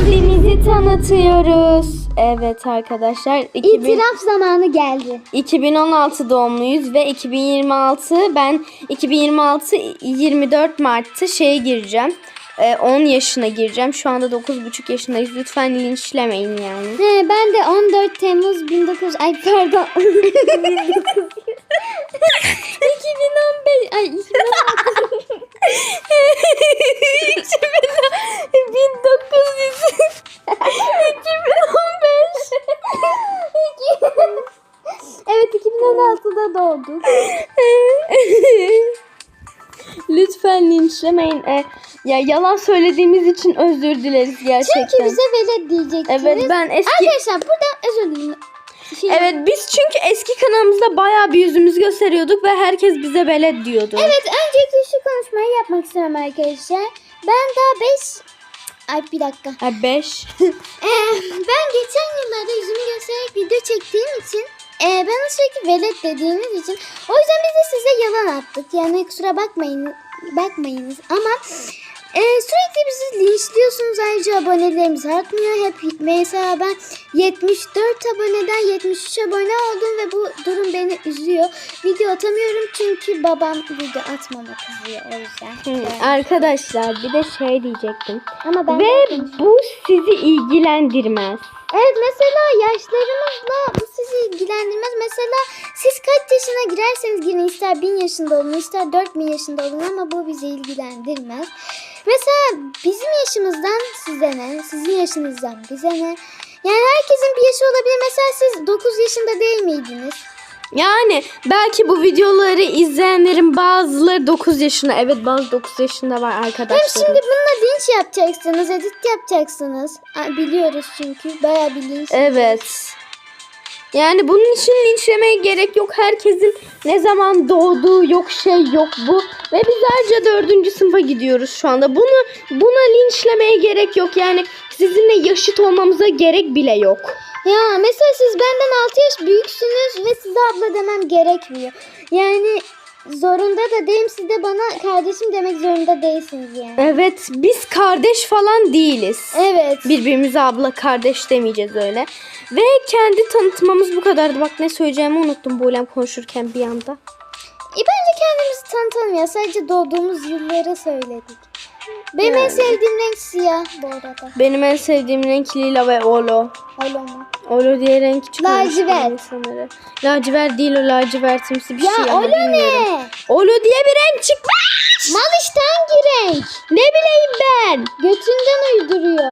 Kendimizi tanıtıyoruz. Evet arkadaşlar. 2000, İtiraf zamanı geldi. 2016 doğumluyuz ve 2026 ben 2026 24 Mart'ta şeye gireceğim. Ee, 10 yaşına gireceğim. Şu anda 9,5 yaşındayız. Lütfen linçlemeyin yani. He, ben de 14 Temmuz 19 ay pardon. 1900. 2015 ay 2016. 1900 evet 2016'da doğduk. Lütfen linçlemeyin. Ee, ya yalan söylediğimiz için özür dileriz gerçekten. Çünkü bize velet diyecektiniz. Evet ben eski Arkadaşlar buradan özür dilerim. Şey- Evet biz çünkü eski kanalımızda bayağı bir yüzümüzü gösteriyorduk ve herkes bize velet diyordu. Evet öncelikle şu konuşmayı yapmak istiyorum arkadaşlar. Ben daha 5 Ay bir dakika. Ha 5. e, bana sürekli velet dediğiniz için o yüzden biz de size yalan attık. Yani kusura bakmayın bakmayınız ama e, sürekli bizi linçliyorsunuz ayrıca abonelerimiz artmıyor. Hep mesela ben 74 aboneden 73 abone oldum ve bu durum beni üzüyor. Video atamıyorum çünkü babam video atmama kızıyor o yüzden. Evet. Arkadaşlar bir de şey diyecektim. Ama ben Ve bu sizi ilgilendirmez. Evet mesela yaşlarımızla bu sizi ilgilendirmez. Mesela siz kaç yaşına girerseniz girin ister 1000 yaşında olun ister 4000 yaşında olun ama bu bizi ilgilendirmez. Mesela bizim yaşımızdan size ne? Sizin yaşınızdan bize ne? Yani herkesin bir yaşı olabilir. Mesela siz 9 yaşında değil miydiniz? Yani belki bu videoları izleyenlerin bazıları 9 yaşında. Evet bazı 9 yaşında var Hem arkadaşlarım. şimdi bununla linç yapacaksınız, edit yapacaksınız. Biliyoruz çünkü bayağı linç. Evet. Yani bunun için linçlemeye gerek yok. Herkesin ne zaman doğduğu yok şey yok bu. Ve biz ayrıca dördüncü sınıfa gidiyoruz şu anda. Bunu buna linçlemeye gerek yok. Yani sizinle yaşıt olmamıza gerek bile yok. Ya mesela siz benden 6 yaş büyüksünüz ve size abla demem gerekmiyor. Yani zorunda da değilim siz de bana kardeşim demek zorunda değilsiniz yani. Evet biz kardeş falan değiliz. Evet. Birbirimize abla kardeş demeyeceğiz öyle. Ve kendi tanıtmamız bu kadardı. Bak ne söyleyeceğimi unuttum Buğlem konuşurken bir anda. E bence kendimizi tanıtalım ya. Sadece doğduğumuz yılları söyledik. Benim en sevdiğim renk siyah bu arada. Benim en sevdiğim renk lila ve olo. Öyle mi? Olo diye renk çıkmış. Lacivert. insanlara. Lacivert değil o lacivertimsi bir Ya şey ama bilmiyorum. ne? Olo diye bir renk çıkmış. Mal işte hangi renk? Ne bileyim ben. Götünden uyduruyor.